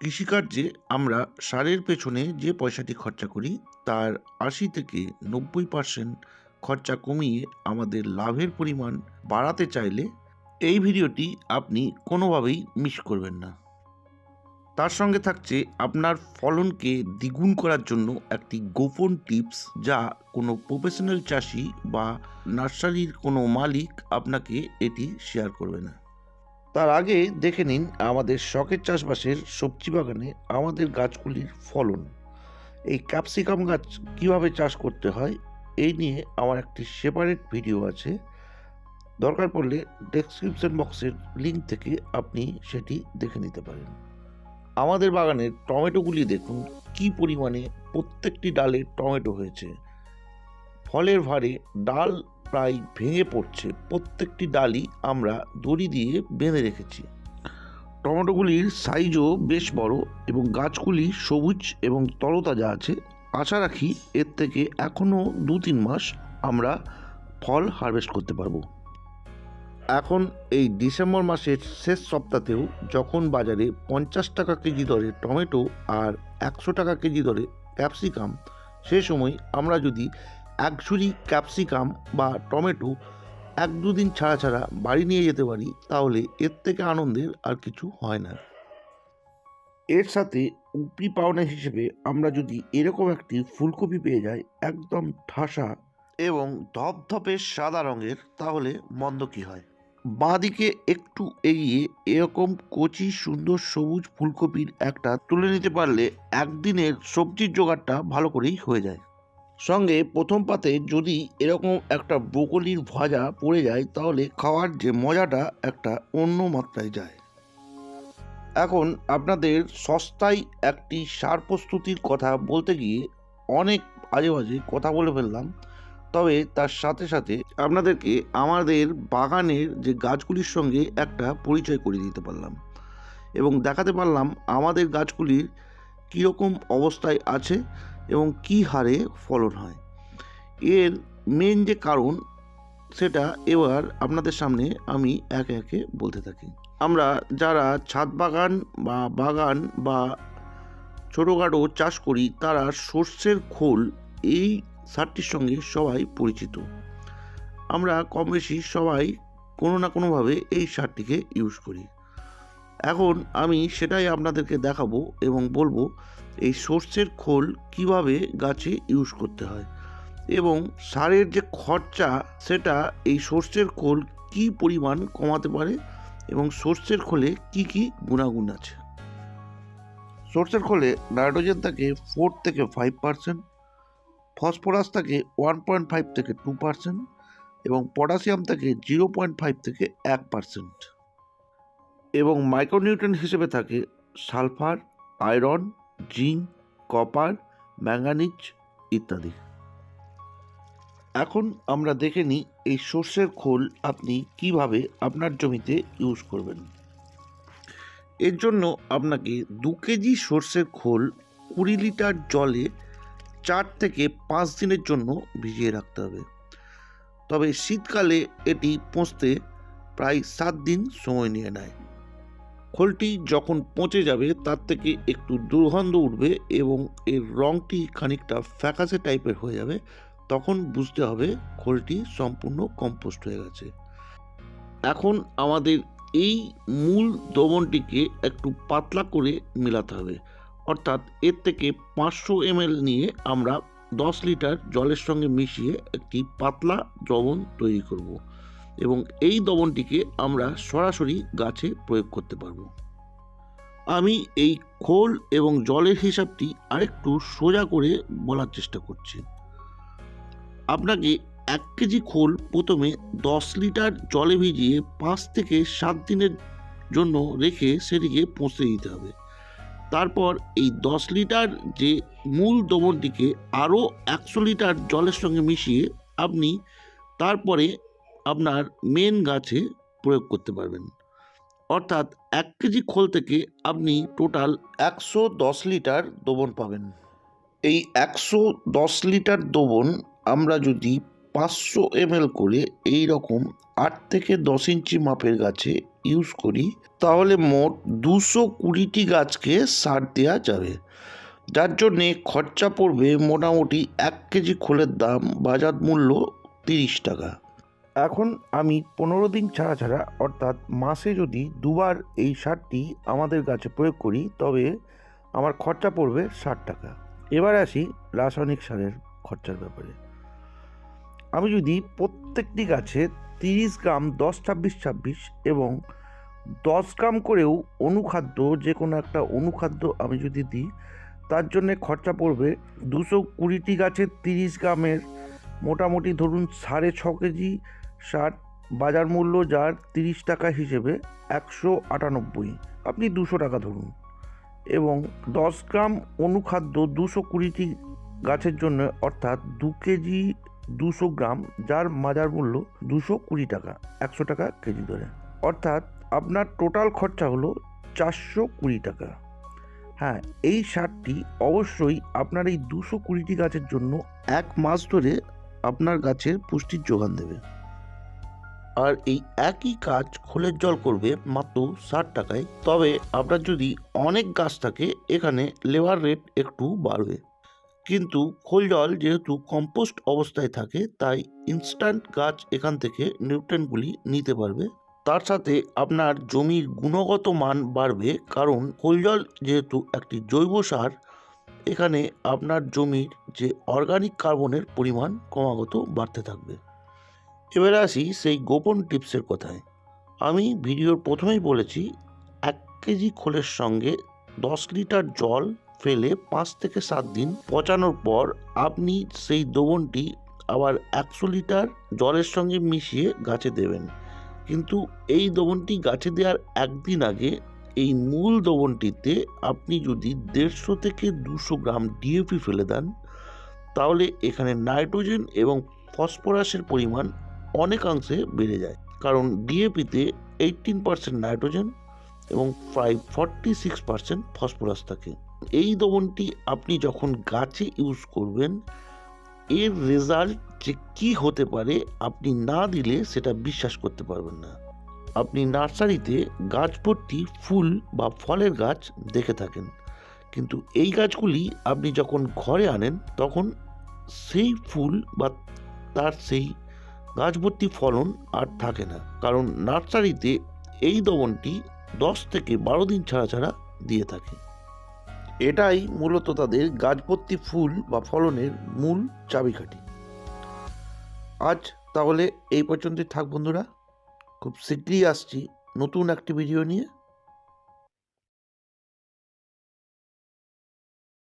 কৃষিকার্যে আমরা সারের পেছনে যে পয়সাটি খরচা করি, তার আশি থেকে নব্বই পার্সেন্ট খরচা কমিয়ে আমাদের লাভের পরিমাণ বাড়াতে চাইলে এই ভিডিওটি আপনি কোনোভাবেই মিস করবেন না। তার সঙ্গে থাকছে আপনার ফলনকে দ্বিগুণ করার জন্য একটি গোপন টিপস যা কোনো প্রফেশনাল চাষি বা নার্সারির কোনো মালিক আপনাকে এটি শেয়ার করবে না। তার আগে দেখে নিন আমাদের শখের চাষবাসের সবজি বাগানে আমাদের গাছগুলির ফলন। এই ক্যাপসিকাম গাছ কীভাবে চাষ করতে হয়, এই নিয়ে আমার একটি সেপারেট ভিডিও আছে। দরকার পড়লে ডেসক্রিপশন বক্সের লিঙ্ক থেকে আপনি সেটি দেখে নিতে পারেন। আমাদের বাগানের টমেটোগুলি দেখুন, কি পরিমাণে প্রত্যেকটি ডালে টমেটো হয়েছে। ফলের ভারে ডাল প্রায় ভেঙে পড়ছে। প্রত্যেকটি ডালই আমরা দড়ি দিয়ে বেঁধে রেখেছি। টমেটোগুলির সাইজও বেশ বড় এবং গাছগুলি সবুজ এবং তরতাজা আছে। আশা রাখি এর থেকে এখনও দু তিন মাস আমরা ফল হারভেস্ট করতে পারব। এখন এই ডিসেম্বর মাসের শেষ সপ্তাহতেও যখন বাজারে পঞ্চাশ টাকা কেজি দরে টমেটো আর একশো টাকা কেজি দরে ক্যাপসিকাম, সে সময় আমরা যদি এক ঝুড়ি ক্যাপসিকাম বা টমেটো এক দুদিন ছাড়া ছাড়া বাড়ি নিয়ে যেতে পারি, তাহলে এর থেকে আনন্দের আর কিছু হয় না। এর সাথে উপরি পাওনা হিসেবে আমরা যদি এরকম একটি ফুলকপি পেয়ে যাই, একদম ঠাসা এবং ধপধপে সাদা রঙের, তাহলে মন্দ কী হয়? বাঁদিকে একটু এগিয়ে এরকম কচি, সুন্দর সবুজ ফুলকপির একটা তুলে নিতে পারলে একদিনের সবজির জোগাড়টা ভালো করেই হয়ে যায়। সঙ্গে প্রথম পাতে যদি এরকম একটা ব্রোকলির ভাজা পড়ে যায়, তাহলে খাওয়ার যে মজাটা একটা অন্য মাত্রায় যায়। এখন আপনাদের সস্তায় একটি সার প্রস্তুতির কথা বলতে গিয়ে অনেক আজে বাজে কথা বলে ফেললাম। তবে তার সাথে সাথে আপনাদেরকে আমাদের বাগানের যে গাছগুলির সঙ্গে একটা পরিচয় করিয়ে দিতে পারলাম এবং দেখাতে পারলাম আমাদের গাছগুলির কীরকম অবস্থায় আছে এবং কী হারে ফলন হয়। এর মেন যে কারণ, সেটা এবার আপনাদের সামনে আমি একে একে বলতে থাকি। আমরা যারা ছাদ বাগান বা বাগান বা ছোটোখাটো চাষ করি, তারা সর্ষের খোল এই সারটির সঙ্গে সবাই পরিচিত। আমরা কম বেশি সবাই কোনো না কোনোভাবে এই সারটিকে ইউজ করি। এখন আমি সেটাই আপনাদেরকে দেখাবো এবং বলব এই সর্ষের খোল কীভাবে গাছে ইউজ করতে হয় এবং সারের যে খরচা সেটা এই সর্ষের খোল কি পরিমাণ কমাতে পারে এবং সর্ষের খোলে কি কি গুণাগুণ আছে? সর্ষের খোলে নাইট্রোজেন থাকে ফোর থেকে ফাইভ পার্সেন্ট ফসফরাস থাকে ওয়ান পয়েন্ট ফাইভ থেকে টু পার্সেন্ট এবং পটাশিয়াম থাকে জিরো পয়েন্ট ফাইভ থেকে এক পার্সেন্ট এবং মাইক্রোনিউট্রেন হিসেবে থাকে sulphur, iron, zinc, copper, manganese ইত্যাদি। এখন আমরা দেখে নিই এই সর্ষের খোল আপনি কীভাবে আপনার জমিতে ইউজ করবেন। এর জন্য আপনাকে দু কেজি সর্ষের খোল কুড়ি লিটার জলে চার থেকে পাঁচ দিনের জন্য ভিজিয়ে রাখতে হবে। তবে শীতকালে এটি পচতে প্রায় সাত দিন সময় নিয়ে নেয়। খোলটি যখন পচে যাবে, তার থেকে একটু দুর্গন্ধ উঠবে এবং এর রঙটি খানিকটা ফ্যাকাসে টাইপের হয়ে যাবে, তখন বুঝতে হবে খোলটি সম্পূর্ণ কম্পোস্ট হয়ে গেছে। এখন আমাদের এই মূল দ্রবণটিকে একটু পাতলা করে মেলাতে হবে। অর্থাৎ এর থেকে পাঁচশো এমএল নিয়ে আমরা দশ লিটার জলের সঙ্গে মিশিয়ে একটি পাতলা দ্রবণ তৈরি করব। এবং এই দ্রবণটিকে আমরা সরাসরি গাছে প্রয়োগ করতে পারব। আমি এই খোল এবং জলের হিসাবটি আরেকটু সোজা করে বলার চেষ্টা করছি। আপনাকে এক কেজি খোল প্রথমে দশ লিটার জলে ভিজিয়ে পাঁচ থেকে সাত দিনের জন্য রেখে সেটিকে পৌঁছে দিতে হবে। তারপর এই দশ লিটার যে মূল দ্রবণটিকে আরও একশো লিটার জলের সঙ্গে মিশিয়ে আপনি তারপরে আপনার মেন গাছে প্রয়োগ করতে পারবেন। অর্থাৎ এক কেজি খোল থেকে আপনি টোটাল একশো দশ লিটার দ্রবণ পাবেন। এই একশো দশ লিটার দ্রবণ আমরা যদি পাঁচশো এমএল করে এই রকম আট থেকে দশ ইঞ্চি মাপের গাছে ইউজ করি, তাহলে মোট দুশো কুড়িটি গাছকে সার দেওয়া যাবে। যার জন্যে খরচা পড়বে মোটামুটি এক কেজি খোলের দাম বাজার মূল্য তিরিশ টাকা। এখন আমি পনেরো দিন ছাড়া ছাড়া, অর্থাৎ মাসে যদি দুবার এই সারটি আমাদের গাছে প্রয়োগ করি, তবে আমার খরচা পড়বে ষাট টাকা। এবার আসি রাসায়নিক সারের খরচার ব্যাপারে। আমি যদি প্রত্যেকটি গাছে তিরিশ গ্রাম, দশ ছাব্বিশ ছাব্বিশ এবং দশ গ্রাম করেও অনুখাদ্য, যে কোনো একটা অনুখাদ্য আমি যদি দিই, তার জন্যে খরচা পড়বে দুশো কুড়িটি গাছের তিরিশ গ্রামের। মোটামুটি ধরুন সাড়ে ছ কেজি সার বাজার মূল্য যার তিরিশ টাকা হিসেবে একশো আটানব্বই। আপনি দুশো টাকা ধরুন। এবং দশ গ্রাম অনুখাদ্য দুশো কুড়িটি গাছের জন্য, অর্থাৎ দু কেজি দুশো গ্রাম, যার বাজার মূল্য দুশো কুড়ি টাকা, একশো টাকা কেজি ধরে অর্থাৎ আপনার টোটাল খরচা হলো চারশো কুড়ি টাকা। হ্যাঁ এই সারটি অবশ্যই আপনার এই দুশো কুড়িটি গাছের জন্য এক মাস ধরে আপনার গাছের পুষ্টির যোগান দেবে। আর এই একই কাজ খোলের জল করবে মাত্র ষাট টাকায়। তবে আপনার যদি অনেক গাছ থাকে, এখানে লেবার রেট একটু বাড়বে। কিন্তু খোল জল যেহেতু কম্পোস্ট অবস্থায় থাকে, তাই ইনস্ট্যান্ট গাছ এখান থেকে নিউট্রেনগুলি নিতে পারবে। তার সাথে আপনার জমির গুণগত মান বাড়বে, কারণ খোল জল যেহেতু একটি জৈব সার, এখানে আপনার জমির যে অর্গানিক কার্বনের পরিমাণ ক্রমাগত বাড়তে থাকবে। এবারে আসি সেই গোপন টিপসের কথায়। আমি ভিডিওর প্রথমেই বলেছি, এক কেজি খোলের সঙ্গে দশ লিটার জল ফেলে পাঁচ থেকে সাত দিন পচানোর পর আপনি সেই দ্রবণটি আবার একশো লিটার জলের সঙ্গে মিশিয়ে গাছে দেবেন। কিন্তু এই দ্রবণটি গাছে দেওয়ার একদিন আগে এই মূল দ্রবণটিতে আপনি যদি দেড়শো থেকে দুশো গ্রাম ডিএপি ফেলে দেন, তাহলে এখানে নাইট্রোজেন এবং ফসফরাসের পরিমাণ অনেকাংশে বেড়ে যায়। কারণ ডিএপিতে এইটিন পার্সেন্ট নাইট্রোজেন এবং প্রায় ফর্টি সিক্স পার্সেন্ট ফসফরাস থাকে। এই দ্রবণটি আপনি যখন গাছে ইউজ করবেন, এর রেজাল্ট যে কি হতে পারে আপনি না দিলে সেটা বিশ্বাস করতে পারবেন না। আপনি নার্সারিতে গাছ ভর্তি ফুল বা ফলের গাছ দেখে থাকেন। কিন্তু এই গাছগুলি আপনি যখন ঘরে আনেন, তখন সেই ফুল বা তার সেই গাছ ভর্তি ফলন আর থাকে না, কারণ নার্সারিতে এই দমনটি দশ থেকে বারো দিন ছাড়া ছাড়া দিয়ে থাকে। এটাই মূলত তাদের গাছ ভর্তি ফুল বা ফলনের মূল চাবিকাঠি। আজ তাহলে এই পর্যন্তই থাক বন্ধুরা। খুব শীঘ্রই আসছি নতুন একটি ভিডিও নিয়ে।